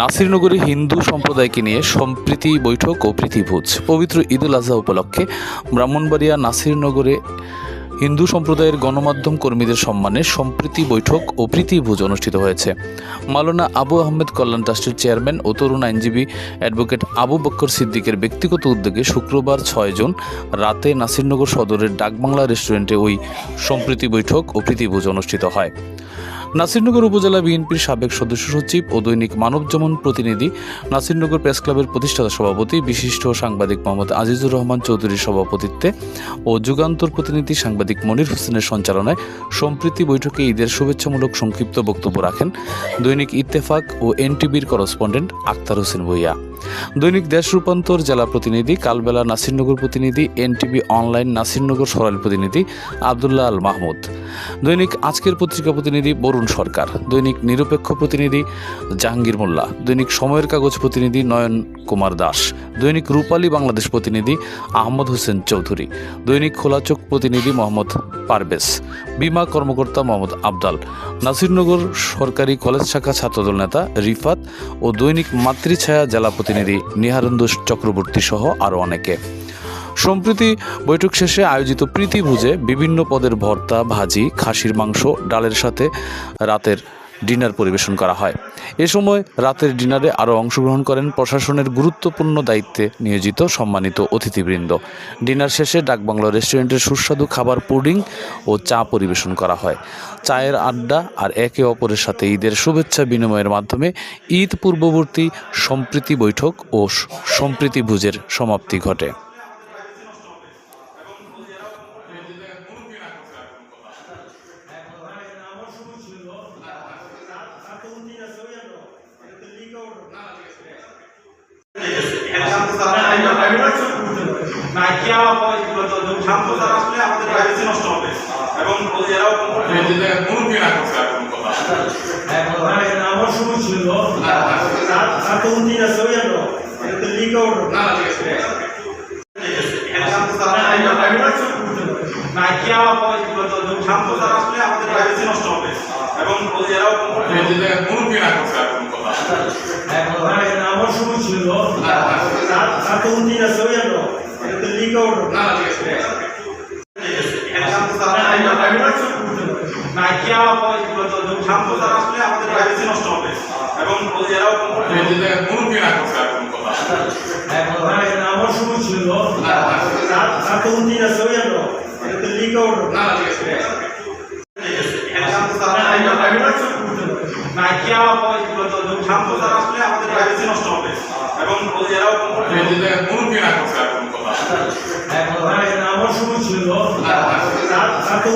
নাসিরনগরে হিন্দু সম্প্রদায়কে নিয়ে সম্প্রীতি বৈঠক ও প্রীতিভোজ। পবিত্র ঈদুল আজহা উপলক্ষে ব্রাহ্মণবাড়িয়া নাসিরনগরে হিন্দু সম্প্রদায়ের গণমাধ্যম কর্মীদের সম্মানে সম্প্রীতি বৈঠক ও প্রীতিভোজ অনুষ্ঠিত হয়েছে। মাওলানা আবু আহমেদ কল্যাণ ট্রাস্টের চেয়ারম্যান ও তরুণ আইনজীবী অ্যাডভোকেট আবু বক্কর সিদ্দিকের ব্যক্তিগত উদ্যোগে শুক্রবার ছয় জুন রাতে নাসিরনগর সদরের ডাকবাংলা রেস্টুরেন্টে ওই সম্প্রীতি বৈঠক ও প্রীতিভোজ অনুষ্ঠিত হয়। নাসিরনগর উপজেলা বিএনপির সাবেক সদস্য সচিব ও দৈনিক মানব যেমন প্রতিনিধি, নাসিরনগর প্রেস ক্লাবের প্রতিষ্ঠাতা সভাপতি, বিশিষ্ট সাংবাদিক মোহাম্মদ আজিজুর রহমান চৌধুরীর সভাপতিত্বে ও যুগান্তর প্রতিনিধি সাংবাদিক মনির হোসেনের সঞ্চালনায় সম্প্রীতি বৈঠকে ঈদের শুভেচ্ছামূলক সংক্ষিপ্ত বক্তব্য রাখেন দৈনিক ইত্তেফাক ও এনটিভির করসপন্ডেন্ট আক্তার হোসেন ভুইয়া। দৈনিক দেশ রূপান্তর জেলা প্রতিনিধি, কালবেলা নাসিরনগর প্রতিনিধি, এনটিভি অনলাইন নাসিরনগর সরাইল প্রতিনিধি আবদুল্লাহ আল মাহমুদ। দৈনিক আজকের পত্রিকা প্রতিনিধি বরুণ সরকার, দৈনিক নিরপেক্ষ প্রতিনিধি জাহাঙ্গীর মোল্লা, দৈনিক সময়ের কাগজ প্রতিনিধি নয়ন কুমার দাস, দৈনিক রূপালী বাংলাদেশ প্রতিনিধি আহমদ হোসেন চৌধুরী, দৈনিক খোলাচোক প্রতিনিধি মোহাম্মদ পারভেজ, বিমা কর্মকর্তা মোহাম্মদ আবদাল, নাসিরনগর সরকারি কলেজ শাখা ছাত্রদল নেতা রিফাত ও দৈনিক মাতৃছায়া জেলা প্রতিনিধি নিহারন্দু চক্রবর্তী সহ আরও অনেকে। সম্প্রতি বৈঠক শেষে আয়োজিত প্রীতিভোজে বিভিন্ন পদের ভর্তা, ভাজি, খাসির মাংস, ডালের সাথে রাতের ডিনার পরিবেশন করা হয়। এ সময় রাতের ডিনারে আরও অংশগ্রহণ করেন প্রশাসনের গুরুত্বপূর্ণ দায়িত্বে নিয়োজিত সম্মানিত অতিথিবৃন্দ। ডিনার শেষে ডাকবাংলা রেস্টুরেন্টের সুস্বাদু খাবার পুডিং ও চা পরিবেশন করা হয়। চায়ের আড্ডা আর একে অপরের সাথে ঈদের শুভেচ্ছা বিনিময়ের মাধ্যমে ঈদ পূর্ববর্তী সম্প্রীতি বৈঠক ও সম্প্রীতি ভোজের সমাপ্তি ঘটে। শান্ত তারা আসলে আমাদের প্রাইভেসি নষ্ট হবে এবং এরাও আমার শুরু ছিল আর তো উন্দিন আছে ওই আনো এটা তো লিক আউট নাইকিয়া শান্ত তারা আসলে আমাদের প্রাইভেসি নষ্ট হবে এবং এরাও আমার শুরু ছিল আর তো উন্দিন আছে ওই আনো এটা তো লিক আউট নাইকিয়া শান্ত তারা আসলে আমাদের প্রাইভেসি নষ্ট হবে এবং এরাও আমার শুরু ছিল আর তো উন্দিন আছে ওই আনো এটা তো লিক আউট নাইকিয়া শান্ত তারা আসলে আমাদের প্রাইভেসি নষ্ট হবে এবং এরাও আমার শুরু ছিল আর তো